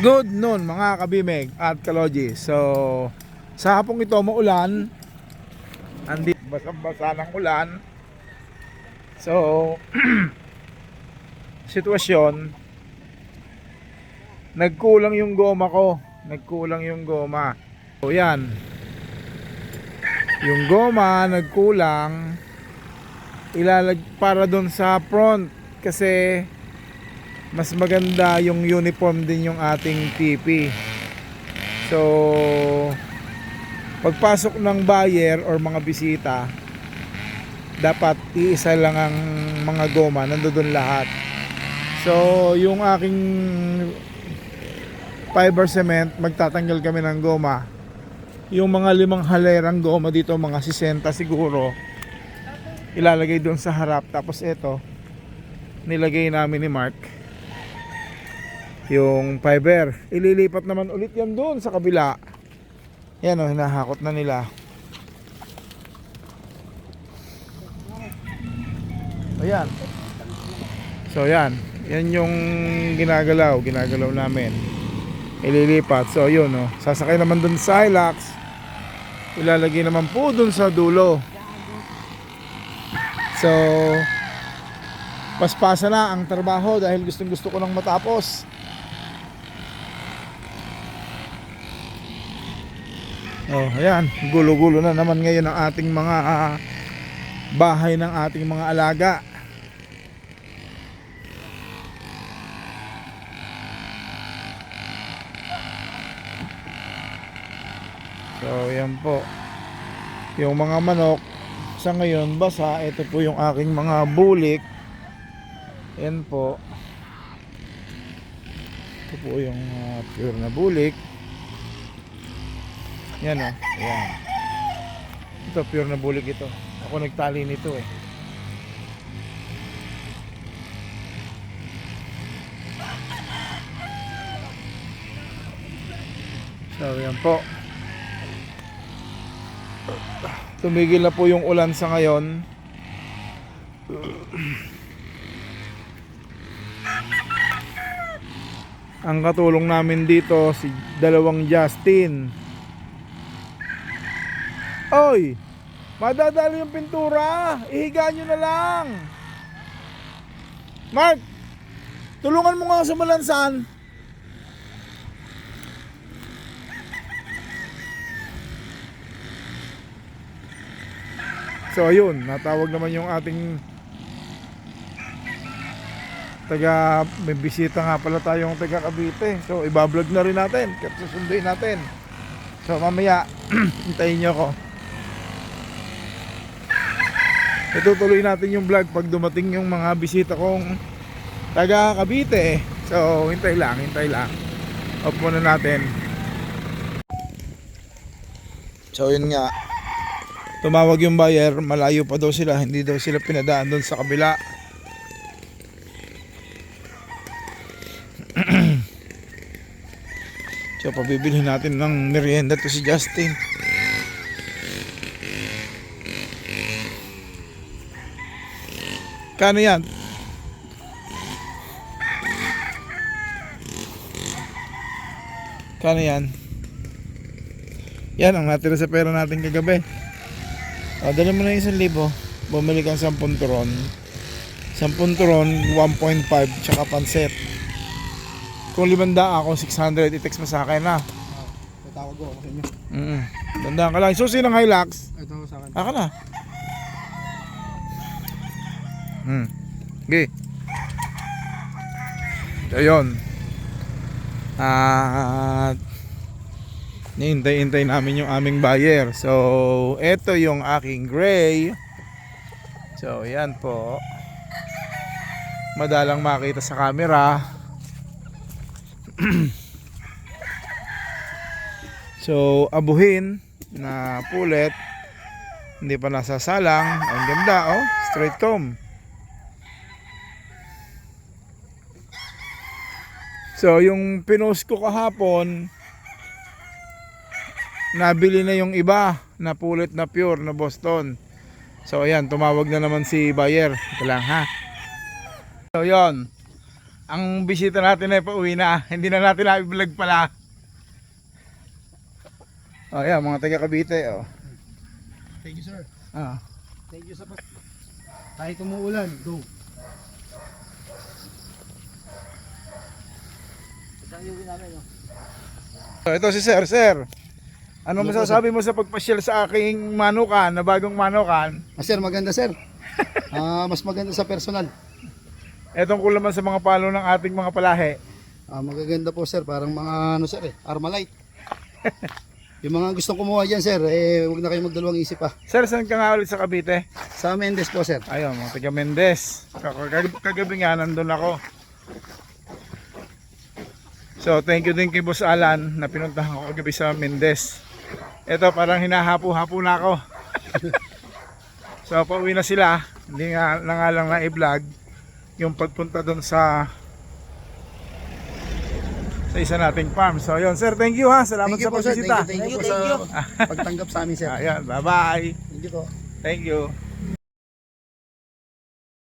Good noon mga kabimeg at kaloji. So, sa hapong ito maulan. Andi basang-basa ng ulan. So, sitwasyon nagkulang yung goma ko. Nagkulang yung goma. So, yan. Yung goma nagkulang ilalag para doon sa front kasi mas maganda yung uniform din yung ating TP. So, pagpasok ng buyer or mga bisita, dapat iisa lang ang mga goma, nandoon lahat. So, yung aking fiber cement, magtatanggal kami ng goma. Yung mga limang halerang goma dito, mga 60 siguro, ilalagay doon sa harap. Tapos ito, nilagay namin ni Mark yung fiber. Ililipat naman ulit yan doon sa kabila. Yan o, hinahakot na nila. Ayan. So yan. Yan yung ginagalaw. Ginagalaw namin. Ililipat. So yun o. Sasakay naman doon sa Hilux. Ilalagay naman po doon sa dulo. So, paspasa na ang trabaho dahil gustong gusto ko nang matapos. Oh, ayan, gulo-gulo na naman ngayon ang ating mga ah, bahay ng ating mga alaga. So, yan po. Yung mga manok sa ngayon basa, ito po yung aking mga bulik. Yan po. Ito po yung ah, pure na bulik. Yan o. Yan. Ito, pure na bulik ito. Ako nagtali nito eh. So, yan po. Tumigil na po yung ulan sa ngayon. Ang katulong namin dito si dalawang Justin. Oy! Madadali yung pintura. Ihiga nyo na lang. Mark! Tulungan mo nga sa malansan. So ayun, natawag naman yung ating taga may bisita nga pala tayong taga Cavite. So ibablog na rin natin, kasi susunduin natin. So mamaya hintayin niyo ako. Itutuloy natin yung vlog pag dumating yung mga bisita kong taga Cavite. So hintay lang, hintay lang. Off muna natin. So yun nga, tumawag yung buyer, malayo pa daw sila, hindi daw sila pinadaan doon sa kabila. so pabibilhin natin ng merienda to si Justin. Kano yan? Kano yan? Yan ang natira sa pera natin kagabi. O, dali mo na yung isang libo. Bumili kang 10 turon. 10 turon, 1.5, tsaka panset. Kung limanda ako, 600, i-text mo sa akin na. Tatawag ko ako sa inyo. Mm Tandaan ka lang. Susi ng Hilux. Ito sa akin. Aka na. Hmm. Okay. So, yun. At Nihintay-hintay namin yung aming buyer. So, ito yung aking gray. So, yan po. Madalang makita sa camera. so, abuhin na pulet. Hindi pa nasasalang. Ang ganda, oh. Straight comb. So, yung pinost ko kahapon, nabili na yung iba na pulit na pure na Boston. So ayan, tumawag na naman si buyer. Ito lang ha. So yon. ang bisita natin ay pauwi na. Hindi na natin na-vlog pala. Oh, yeah, mga taga Cavite, oh. Thank you, sir. Ah. Thank you sa. Kahit umuulan, go. Yuwi namin, no? So, ito si Sir, Sir. Ano Ano masasabi mo sa pagpasyal sa aking manukan, na bagong manukan? Ah, sir, maganda, sir. Ah, mas maganda sa personal. Etong kulaman sa mga palo ng ating mga palahe. Ah, magaganda po, sir. Parang mga, ano, sir, eh, Armalite. Yung mga gustong kumuha dyan, sir, eh, huwag na kayo magdalawang isip, ah. Sir, saan ka nga ulit sa Cavite? Sa Mendes po, sir. Ayun, mga taga Mendez. Kag- kag- Kagabi nga, nandun ako. So, thank you din kay Boss Alan na pinuntahan ko kagabi sa Mendez. Ito, parang hinahapo-hapo na ako. so, pauwi na sila. Hindi nga, na nga lang na i-vlog yung pagpunta doon sa sa isa nating farm. So, yun, sir, thank you ha. Salamat Thank you sa sir. Thank pagbisita. you, thank you po sa pagtanggap sa amin, sir. Ayan, bye-bye. Thank you po. Thank you.